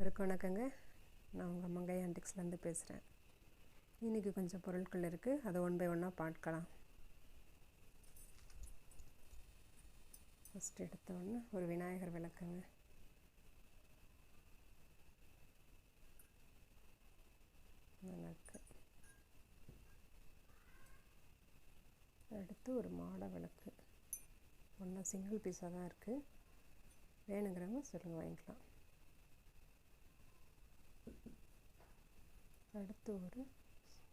வணக்கம் வணக்கங்க. நான் உங்கள் மங்கை ஆன்டிக்ஸ்லேருந்து பேசுகிறேன் இன்றைக்கி கொஞ்சம் பொருட்கள் இருக்குது அதை ஒன் பை ஒன்னாக பார்க்கலாம். ஃபஸ்ட் எடுத்த ஒன்று ஒரு விநாயகர் விளக்குங்க. விளக்கு. அடுத்து ஒரு மாட விளக்கு. ஒன்றா சிங்கிள் பீஸாக தான் இருக்குது வேணுங்கிறவங்க சொல்லுங்கள் வாங்கிக்கலாம். அடுத்து ஒரு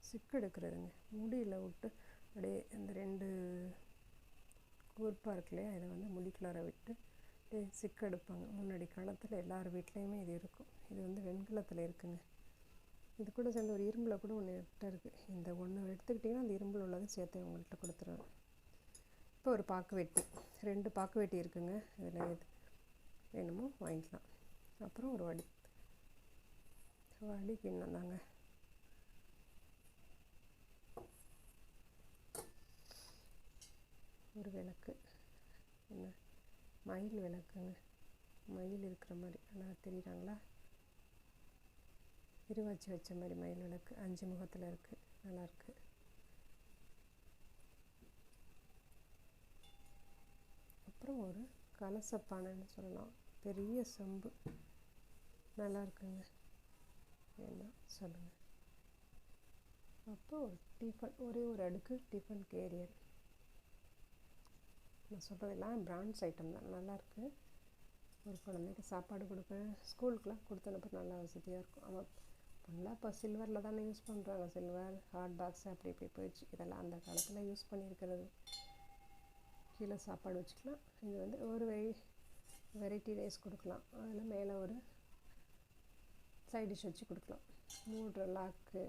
சிக்கு எடுக்கிறதுங்க. முடியில் விட்டு அப்படியே இந்த ரெண்டு கூர்ப்பாக இருக்கு இதை வந்து முடிக்குள்ளார விட்டு அப்படியே சிக்கு எடுப்பாங்க. முன்னாடி காலத்தில் எல்லார் வீட்லேயுமே இது இருக்கும். இது வந்து வெண்கலத்தில் இருக்குங்க. இது கூட சேர்ந்து ஒரு இரும்பில் கூட ஒன்று எட்ட இருக்குது இந்த ஒன்று எடுத்துக்கிட்டிங்கன்னா அந்த இரும்பில் உள்ளதை சேர்த்து உங்கள்கிட்ட கொடுத்துருவேன். இப்போ ஒரு பாக்கு வெட்டி ரெண்டு பாக்கு வெட்டி இருக்குங்க. இதில் எது வேணுமோ வாங்கிக்கலாம். அப்புறம் ஒரு வடி வடி கிண்ணம் தாங்க ஒரு விளக்கு. என்ன? மயில் விளக்குங்க. மயில் இருக்கிற மாதிரி. நல்லா தெரியுறாங்களா? திருவாச்சி வச்ச மாதிரி மயில் விளக்கு. அஞ்சு முகத்தில் இருக்குது நல்லாயிருக்கு அப்புறம் ஒரு கலசப்பானைன்னு சொல்லலாம். பெரிய செம்பு. நல்லா இருக்குங்க. என்ன சொல்லுங்கள் அப்போ ஒரு டிஃபன் ஒரே ஒரு அடுக்கு டிஃபன் கேரியர் நான் சொல்கிறதெல்லாம் பிராண்ட்ஸ் ஐட்டம் தான். நல்லாயிருக்கு ஒரு குழந்தைக்கு சாப்பாடு கொடுப்பேன் ஸ்கூலுக்குலாம் கொடுத்து அனுப்ப நல்லா வசதியாக இருக்கும். அவன் ஃபுல்லாக இப்போ சில்வரில் தானே யூஸ் பண்ணுறாங்க சில்வர் ஹாட் பாக்ஸ் அப்படி இப்படி போயிடுச்சு. இதெல்லாம் அந்த காலத்தில் யூஸ் பண்ணியிருக்கிறது. கீழே சாப்பாடு வச்சுக்கலாம். இது வந்து ஒரு வெரி வெரைட்டி ரைஸ் கொடுக்கலாம். அதில் மேலே ஒரு சைட் டிஷ் வச்சு கொடுக்கலாம். மூடுற லாக்கு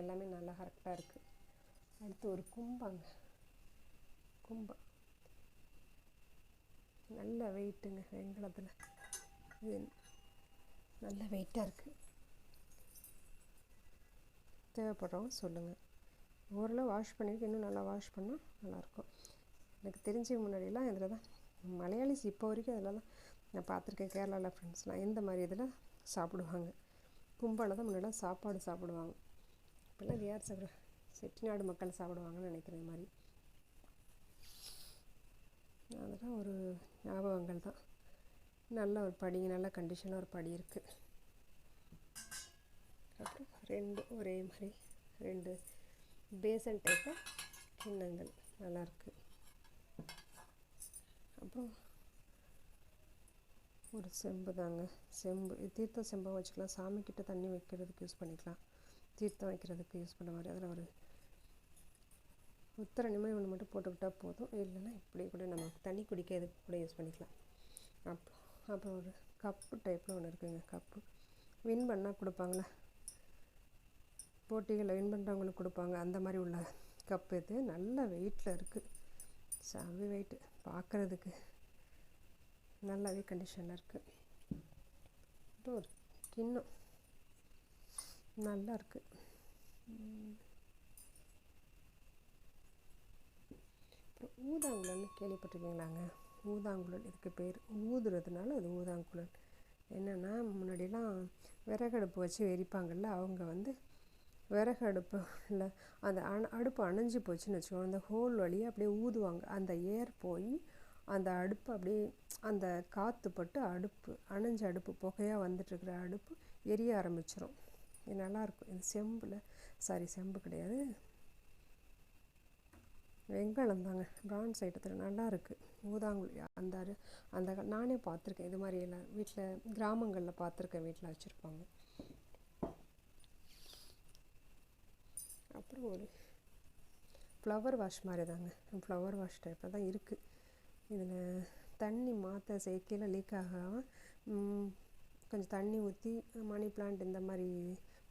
எல்லாமே நல்லா கரெக்டாக இருக்குது அடுத்து ஒரு கும்பாங்க. கும்பம் நல்ல வெயிட்டுங்க வெண்கலத்தில். இது நல்ல வெயிட்டாக இருக்குது தேவைப்படுறவங்க சொல்லுங்கள் ஓரளவு வாஷ் பண்ணிவிட்டு இன்னும் நல்லா வாஷ் பண்ணால் நல்லாயிருக்கும் எனக்கு தெரிஞ்ச முன்னாடியெல்லாம் இதில் தான் மலையாளிஸ் இப்போ வரைக்கும் அதில் தான் நான் பார்த்துருக்கேன். கேரளாவில் ஃப்ரெண்ட்ஸ்லாம் இந்த மாதிரி இதில் சாப்பிடுவாங்க. கும்பலில் தான் முன்னாடி சாப்பாடு சாப்பிடுவாங்க. இப்போல்லாம் இது யார் சாப்பிட்ற செட்டிநாடு மக்கள் சாப்பிடுவாங்கன்னு நினைக்கிறேன் இது மாதிரி. அதெல்லாம் ஒரு ஞாபகங்கள் தான். நல்ல ஒரு படி நல்ல கண்டிஷனாக ஒரு படி இருக்குது அப்புறம் ரெண்டு ஒரே மாதிரி ரெண்டு பேசன் டைப்பில் கிண்ணங்கள். நல்லாயிருக்கு அப்புறம் ஒரு செம்பு தாங்க. செம்பு தீர்த்தம் செம்பாக வச்சுக்கலாம். சாமிக்கிட்ட தண்ணி வைக்கிறதுக்கு யூஸ் பண்ணிக்கலாம். தீர்த்தம் வைக்கிறதுக்கு யூஸ் பண்ண மாதிரி. அதில் ஒரு உத்தர நிமிடம் ஒன்று மட்டும் போட்டுக்கிட்டால் போதும். இல்லைன்னா இப்படி கூட நம்ம தண்ணி குடிக்கிறதுக்கு கூட யூஸ் பண்ணிக்கலாம். அப்போ அப்புறம் ஒரு கப்பு டைப்பில் ஒன்று இருக்குங்க. கப்பு. வின் பண்ணால் கொடுப்பாங்களே போட்டிகளில் வின் பண்ணுறவங்களுக்கு கொடுப்பாங்க. அந்த மாதிரி உள்ள கப்பு இது. நல்ல வெயிட்டில் இருக்குது செம வெயிட்டு பார்க்குறதுக்கு. நல்லாவே கண்டிஷனில் இருக்குது ஒரு கிண்ணம். நல்லா இருக்குது அப்புறம் ஊதாங்குழல்னு கேள்விப்பட்டிருக்கீங்களாங்க? ஊதாங்குழல் இதுக்கு பேர். ஊதுறதுனால அது ஊதாங்குழல். என்னென்னா முன்னாடிலாம் விறகடுப்பு வச்சு எரிப்பாங்கள்ல அவங்க வந்து விறகு இல்லை அந்த அண அடுப்பு அணைஞ்சு போச்சுன்னு வச்சுக்கோங்க. அந்த ஹோல் வழியாக அப்படியே ஊதுவாங்க. அந்த ஏர் போய் அந்த அடுப்பு அப்படியே அந்த காற்று பட்டு அடுப்பு அணைஞ்ச அடுப்பு புகையாக வந்துட்டுருக்கிற அடுப்பு எரிய ஆரம்பிச்சிரும். இது நல்லாயிருக்கும் இது செம்பில் சாரி செம்பு கிடையாது. வெங்காயம் தாங்க. பிரான்ஸ் ஐட்டத்தில் நல்லா இருக்குது ஊதாங்குழி அந்த அந்த நானே பார்த்துருக்கேன். இது மாதிரி எல்லாம் வீட்டில் கிராமங்களில் பார்த்துருக்கேன். வீட்டில் வச்சுருப்பாங்க. அப்புறம் ஒரு ஃப்ளவர் வாஷ் மாதிரி தாங்க. ஃப்ளவர் வாஷ் டைப்பில் தான் இருக்குது இதில் தண்ணி மாற்ற சேர்க்கையில் லீக் ஆகாமல் கொஞ்சம் தண்ணி ஊற்றி மணி பிளான்ட் இந்த மாதிரி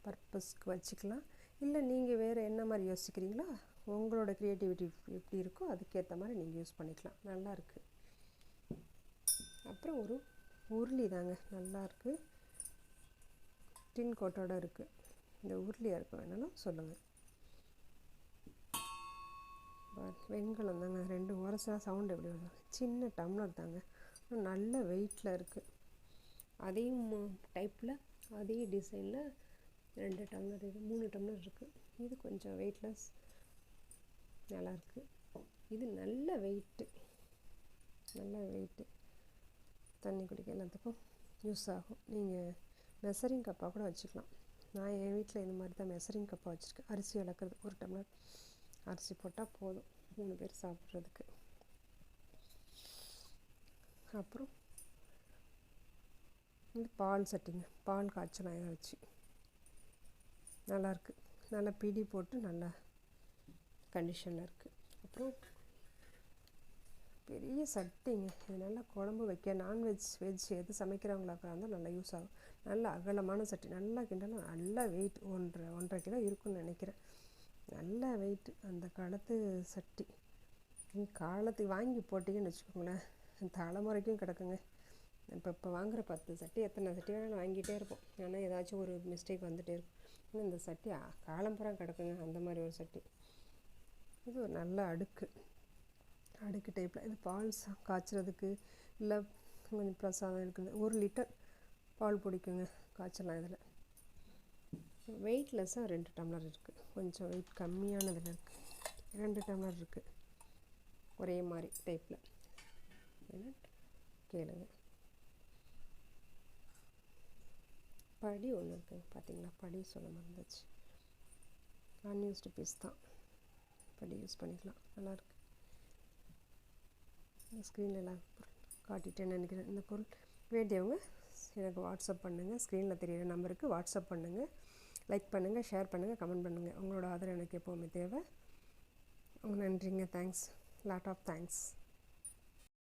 பர்பஸ்க்கு வச்சுக்கலாம். இல்லை நீங்கள் வேறு என்ன மாதிரி யோசிக்கிறீங்களோ உங்களோட க்ரியேட்டிவிட்டி எப்படி இருக்கோ அதுக்கேற்ற மாதிரி நீங்கள் யூஸ் பண்ணிக்கலாம். நல்லா இருக்குது அப்புறம் ஒரு உருளி தாங்க நல்லாயிருக்கு இருக்குது டின் கோட்டோடு இருக்குது இந்த உருளியாக இருக்க வேணாலும் சொல்லுங்கள் வெண்கலம் தாங்க ரெண்டு உரசா சவுண்ட் எப்படி வருது சின்ன டம்ளர் தாங்க. நல்ல வெயிட்டில் இருக்குது அதையும் டைப்பில் அதே டிசைனில் ரெண்டு டம்ளர் இது மூணு டம்ளர் இருக்குது இது கொஞ்சம் வெயிட்லெஸ் நல்லாயிருக்கு இது நல்ல வெயிட்டு நல்ல வெயிட்டு தண்ணி குடிக்க எல்லாத்துக்கும் யூஸ் ஆகும். நீங்கள் மெசரிங் கப்பாக கூட வச்சுக்கலாம். நான் என் வீட்டில் இந்த மாதிரி தான் மெசரிங் கப்பாக வச்சுருக்கேன். அரிசி வளர்க்குறது ஒரு டம்ளர் அரிசி போட்டால் போதும் மூணு பேர் சாப்பிட்றதுக்கு. அப்புறம் இது பால் சட்டிங்க பால் காய்ச்சல் இதை வச்சு நல்லாயிருக்கு நல்லா பிடி போட்டு நல்லா கண்டிஷனில் இருக்குது அப்புறம் பெரிய சட்டிங்க. இது நல்லா குழம்பு வைக்க நான்வெஜ் வெஜ் எது சமைக்கிறவங்களாக இருந்தால் நல்லா யூஸ் ஆகும். நல்ல அகலமான சட்டி நல்லா கிண்டலாம் நல்லா வெயிட் ஒன்றரை ஒன்றரை கிலோ இருக்குன்னு நினைக்கிறேன். நல்ல வெயிட் அந்த காலத்து சட்டி. நீ காலத்துக்கு வாங்கி போட்டிங்கன்னு வச்சுக்கோங்களேன். தலைமுறைக்கும் கிடக்குங்க. இப்போ இப்போ வாங்குகிற பத்து சட்டி எத்தனை சட்டி வேணாலும் வாங்கிட்டே இருப்போம். ஏன்னா ஏதாச்சும் ஒரு மிஸ்டேக் வந்துகிட்டே இருக்கும். ஆனால் இந்த சட்டி காலம்புறம் கிடக்குங்க. அந்த மாதிரி ஒரு சட்டி. இது ஒரு நல்ல அடுக்கு. அடுக்கு டைப்பில் இது பால் காய்ச்சறதுக்கு இல்லை கொஞ்சம் பிரசாதம் இருக்குது ஒரு லிட்டர் பால் பிடிக்குங்க. காய்ச்சலாம் இதில். வெயிட்லெஸ்ஸாக ரெண்டு டம்ளர் இருக்குது கொஞ்சம் வெயிட் கம்மியானதில் இருக்குது ரெண்டு டம்ளர் இருக்குது ஒரே மாதிரி டைப்பில் கேளுங்க. படி ஒன்று இருக்குங்க பார்த்தீங்களா படி சொல்ல மறந்துச்சு அன்யூஸ்டு பீஸ் தான். படி யூஸ் பண்ணிக்கலாம். நல்லாயிருக்கு ஸ்க்ரீனில் எல்லாம் காட்டிட்டேன்னு நினைக்கிறேன். இந்த பொருள் வேண்டியவங்க எனக்கு வாட்ஸ்அப் பண்ணுங்கள் ஸ்க்ரீனில் தெரியிற நம்பருக்கு வாட்ஸ்அப் பண்ணுங்கள் லைக் பண்ணுங்கள் ஷேர் பண்ணுங்கள் கமெண்ட் பண்ணுங்கள் உங்களோட ஆதரவு எனக்கு எப்போவுமே தேவை. நன்றிங்க. Thanks lot of thanks